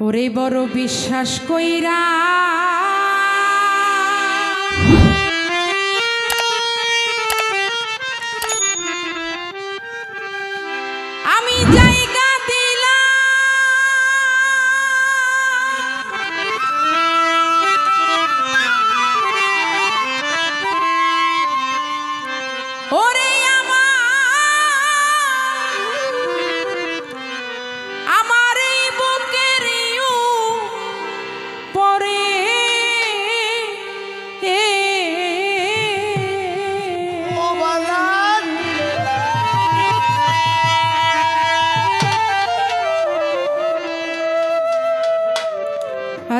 ওরে বড় বিশ্বাস কইরা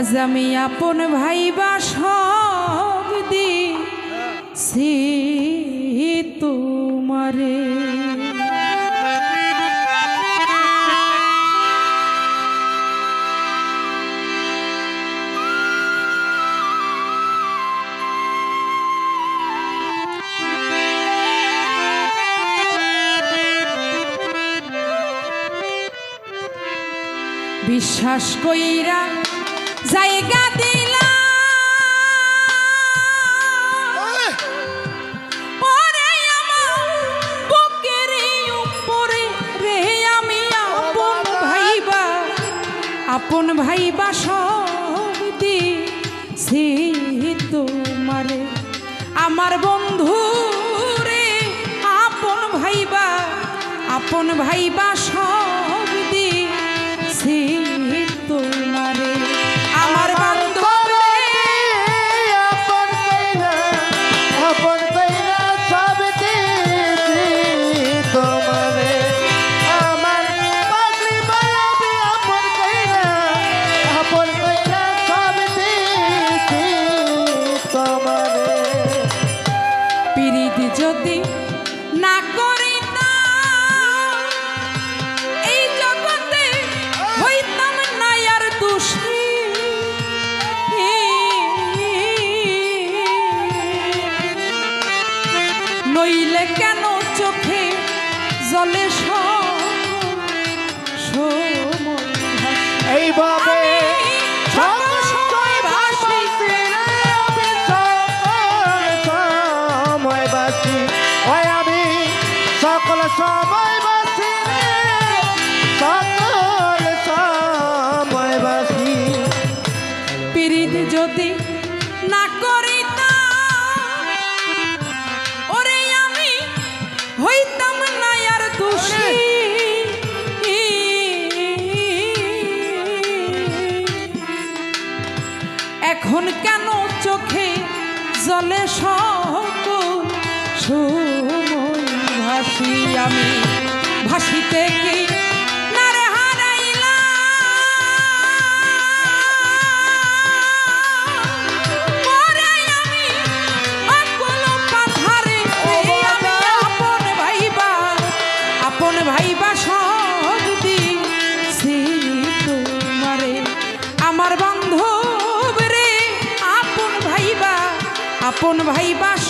আজ আমি আপন ভাই বা সব দিছি তোমারে। বিশ্বাস কইরা জায়গা দিলা। ওরে। আমার বুকের উপরে রে আমি আপন ভাইবা আপন ভাইবা সব দিছি তোমারে। আমার বন্ধু রে আপন ভাইবা আপন ভাইবা সব দিছি যদি না করি এখন কেন চোখে জলে সকল সময় ভাসি আমি ভাসিতে কি আপন ভাইবা সব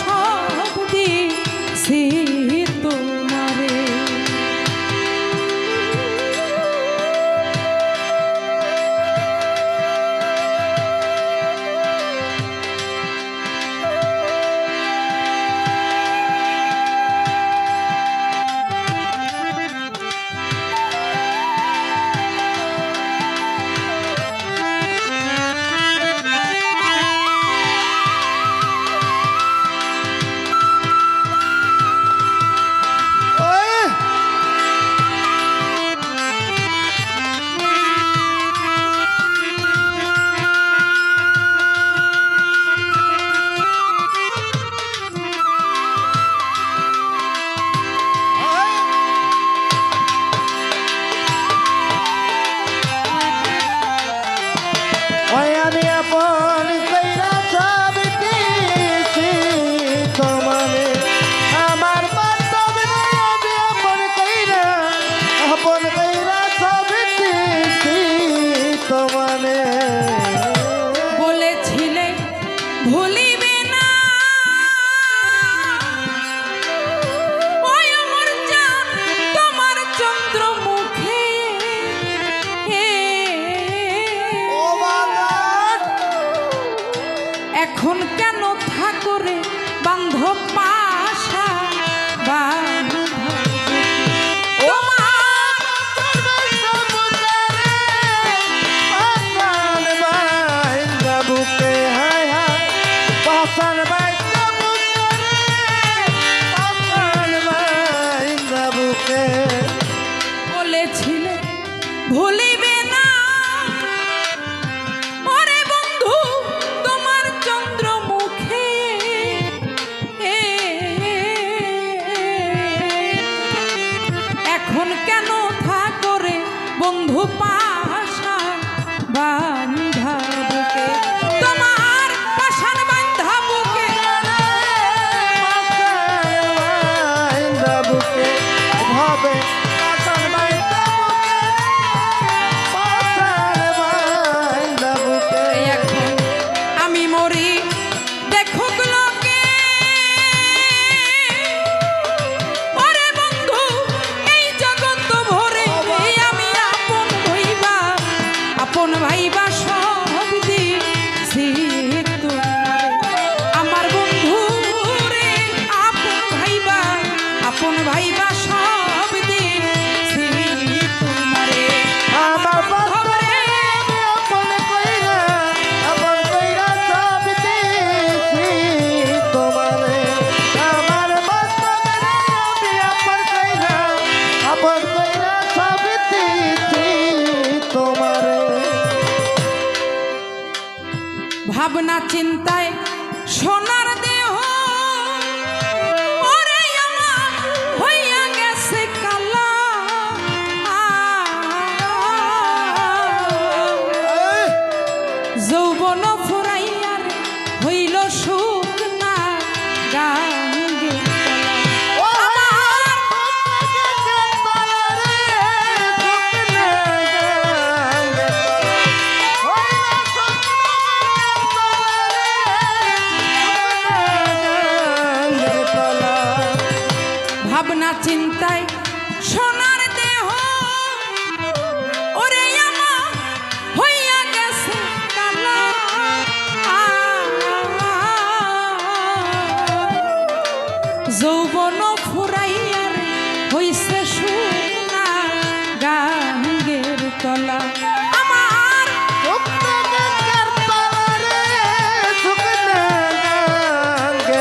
ভোলে বন্ধু I can't.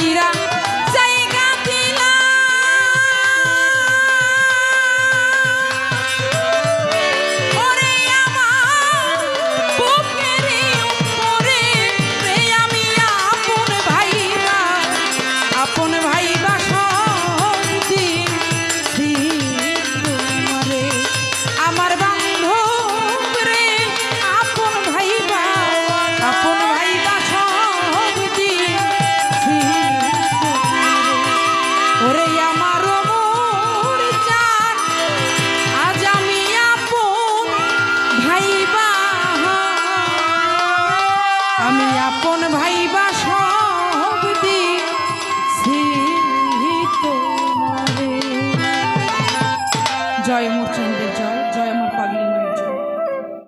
Maira কোন ভাই